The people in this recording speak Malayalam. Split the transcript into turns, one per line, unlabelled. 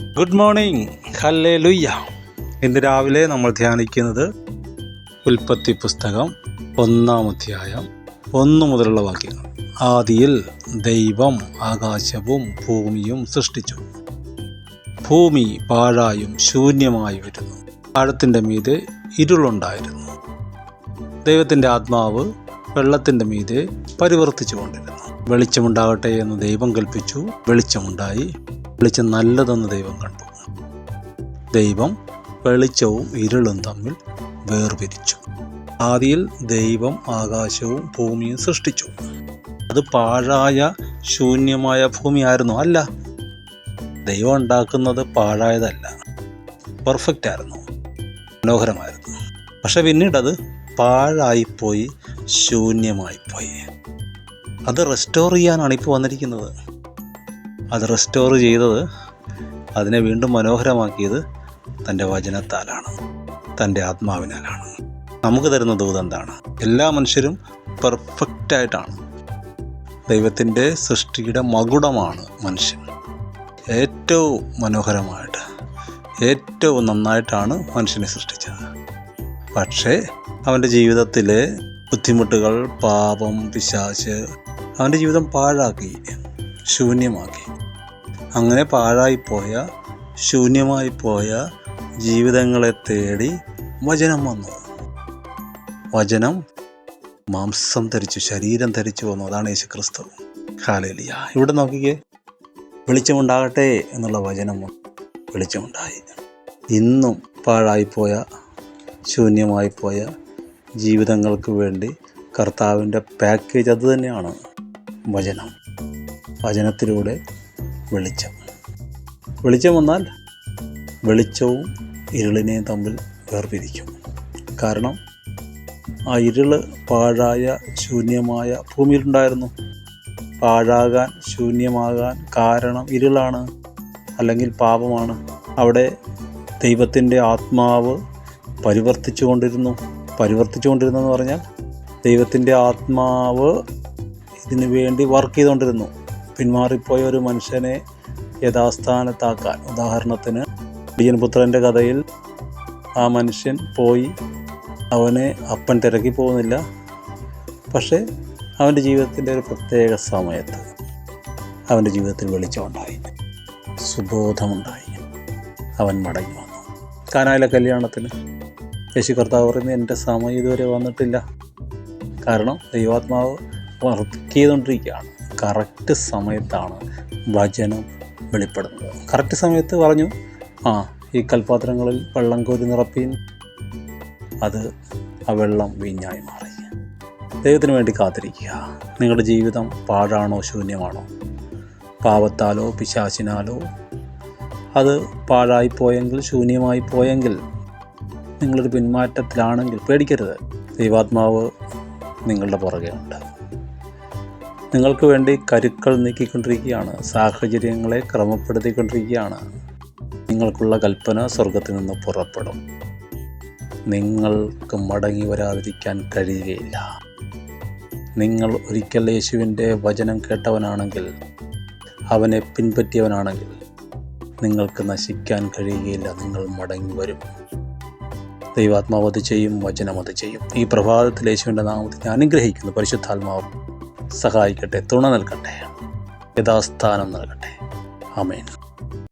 ഗുഡ് മോർണിംഗ് ഹല്ലേ ലുയ്യ ഇന്ന് രാവിലെ നമ്മൾ ധ്യാനിക്കുന്നത് ഉൽപ്പത്തി പുസ്തകം ഒന്നാം അധ്യായം ഒന്ന് മുതലുള്ള വാക്യങ്ങൾ. ആദിയിൽ ദൈവം ആകാശവും ഭൂമിയും സൃഷ്ടിച്ചു. ഭൂമി പാഴായും ശൂന്യമായി വരുന്നു. ആഴത്തിന്റെ മീതെ ഇരുളുണ്ടായിരുന്നു. ദൈവത്തിന്റെ ആത്മാവ് വെള്ളത്തിന്റെ മീതെ പരിവർത്തിച്ചു കൊണ്ടിരുന്നു. വെളിച്ചമുണ്ടാകട്ടെ എന്ന് ദൈവം കൽപ്പിച്ചു. വെളിച്ചമുണ്ടായി. വെളിച്ചം നല്ലതെന്ന് ദൈവം കണ്ടു. ദൈവം വെളിച്ചവും ഇരുളും തമ്മിൽ വേർപിരിച്ചു. ആദിയിൽ ദൈവം ആകാശവും ഭൂമിയും സൃഷ്ടിച്ചു. അത് പാഴായ ശൂന്യമായ ഭൂമിയായിരുന്നു അല്ല. ദൈവം ഉണ്ടാക്കുന്നത് പാഴായതല്ല. പെർഫെക്റ്റ് ആയിരുന്നു. മനോഹരമായിരുന്നു. പക്ഷെ പിന്നീട് അത് പാഴായിപ്പോയി ശൂന്യമായിപ്പോയി. അത് റെസ്റ്റോർ ചെയ്യാനാണ് ഇപ്പോൾ വന്നിരിക്കുന്നത്. അത് റെസ്റ്റോർ ചെയ്തത് അതിനെ വീണ്ടും മനോഹരമാക്കിയത് തന്റെ വചനത്താലാണ് തന്റെ ആത്മാവിനാലാണ്. നമുക്ക് തരുന്ന ദൂത് എന്താണ്? എല്ലാ മനുഷ്യരും പെർഫെക്റ്റായിട്ടാണ് ദൈവത്തിന്റെ സൃഷ്ടിയുടെ മകുടമാണ് മനുഷ്യൻ. ഏറ്റവും മനോഹരമായിട്ട് ഏറ്റവും നന്നായിട്ടാണ് മനുഷ്യനെ സൃഷ്ടിച്ചത്. പക്ഷേ അവന്റെ ജീവിതത്തിലെ ബുദ്ധിമുട്ടുകൾ പാപം പിശാച്ച് അവന്റെ ജീവിതം പാഴാക്കി ശൂന്യമാക്കി. അങ്ങനെ പാഴായിപ്പോയ ശൂന്യമായിപ്പോയ ജീവിതങ്ങളെ തേടി വചനം വന്നു. വചനം മാംസം ധരിച്ചു ശരീരം ധരിച്ചു വന്നു. അതാണ് യേശു ക്രിസ്തു ഹാലേലിയ ഇവിടെ നോക്കിക്കേ. വെളിച്ചമുണ്ടാകട്ടെ എന്നുള്ള വചനം. വെളിച്ചമുണ്ടായി. ഇന്നും പാഴായിപ്പോയ ശൂന്യമായിപ്പോയ ജീവിതങ്ങൾക്ക് വേണ്ടി കർത്താവിന്റെ പാക്കേജ് അതുതന്നെയാണ് വചനം. വചനത്തിലൂടെ വെളിച്ചം. വെളിച്ചം വന്നാൽ വെളിച്ചവും ഇരുളിനെയും തമ്മിൽ വേർപിരിക്കും. കാരണം ആ ഇരുൾ പാഴായ ശൂന്യമായ ഭൂമിയിലുണ്ടായിരുന്നു. പാഴാകാൻ ശൂന്യമാകാൻ കാരണം ഇരുളാണ് അല്ലെങ്കിൽ പാപമാണ്. അവിടെ ദൈവത്തിന്റെ ആത്മാവ് പരിവർത്തിച്ചു കൊണ്ടിരുന്നു പരിവർത്തിച്ചു കൊണ്ടിരുന്നെന്ന് പറഞ്ഞാൽ ദൈവത്തിന്റെ ആത്മാവ് ഇതിനു വേണ്ടി വർക്ക് ചെയ്തുകൊണ്ടിരുന്നു. പിന്മാറിപ്പോയ ഒരു മനുഷ്യനെ യഥാസ്ഥാനത്താക്കാൻ. ഉദാഹരണത്തിന് പുത്രന്റെ കഥയിൽ ആ മനുഷ്യൻ പോയി അവനെ അപ്പൻ തിരക്കി പോകുന്നില്ല പക്ഷേ അവന്റെ ജീവിതത്തിന്റെ ഒരു പ്രത്യേക സമയത്ത് അവന്റെ ജീവിതത്തിൽ വെളിച്ചമുണ്ടായി സുബോധമുണ്ടായി. അവൻ മടങ്ങി വന്നു. കാനായിലെ കല്യാണത്തിന് യേശു കർത്താവ് പറയുന്നത് എന്റെ സമയം ഇതുവരെ വന്നിട്ടില്ല. കാരണം ദൈവാത്മാവ് വർക്ക് ചെയ്തുകൊണ്ടിരിക്കുകയാണ്. കറക്റ്റ് സമയത്താണ് വചനം വെളിപ്പെടുന്നത്. കറക്റ്റ് സമയത്ത് പറഞ്ഞു ആ ഈ കൽപാത്രങ്ങളിൽ വെള്ളം കോരി നിറപ്പീൻ. അത് ആ വെള്ളം വീഞ്ഞായി മാറി. ദൈവത്തിന് വേണ്ടി കാത്തിരിക്കുക. നിങ്ങളുടെ ജീവിതം പാഴാണോ ശൂന്യമാണോ? പാവത്താലോ പിശാചിനാലോ? അത് പാഴായി പോയെങ്കിൽ ശൂന്യമായി പോയെങ്കിൽ നിങ്ങളൊരു പിന്മാറ്റത്തിലാണെങ്കിൽ പേടിക്കരുത്. ദൈവാത്മാവ് നിങ്ങളുടെ പുറകെ ഉണ്ട് നിങ്ങൾക്ക് വേണ്ടി കരുക്കൾ നീക്കിക്കൊണ്ടിരിക്കുകയാണ്. സാഹചര്യങ്ങളെ ക്രമപ്പെടുത്തിക്കൊണ്ടിരിക്കുകയാണ്. നിങ്ങൾക്കുള്ള കൽപ്പന സ്വർഗത്തിൽ നിന്ന് പുറപ്പെടും. നിങ്ങൾക്ക് മടങ്ങി വരാതിരിക്കാൻ കഴിയുകയില്ല. നിങ്ങൾ ഒരിക്കൽ യേശുവിന്റെ വചനം കേട്ടവനാണെങ്കിൽ അവനെ പിൻപറ്റിയവനാണെങ്കിൽ നിങ്ങൾക്ക് നശിക്കാൻ കഴിയുകയില്ല. നിങ്ങൾ മടങ്ങി വരും. ദൈവാത്മാവ് ചെയ്യും വചനം ചെയ്യും. ഈ പ്രഭാതത്തിൽ യേശുവിന്റെ നാമത്തിൽ അനുഗ്രഹിക്കുന്നു. പരിശുദ്ധാത്മാവ് സഹായിക്കട്ടെ തുണ നൽകട്ടെ യഥാസ്ഥാനം നൽകട്ടെ. ആമേൻ.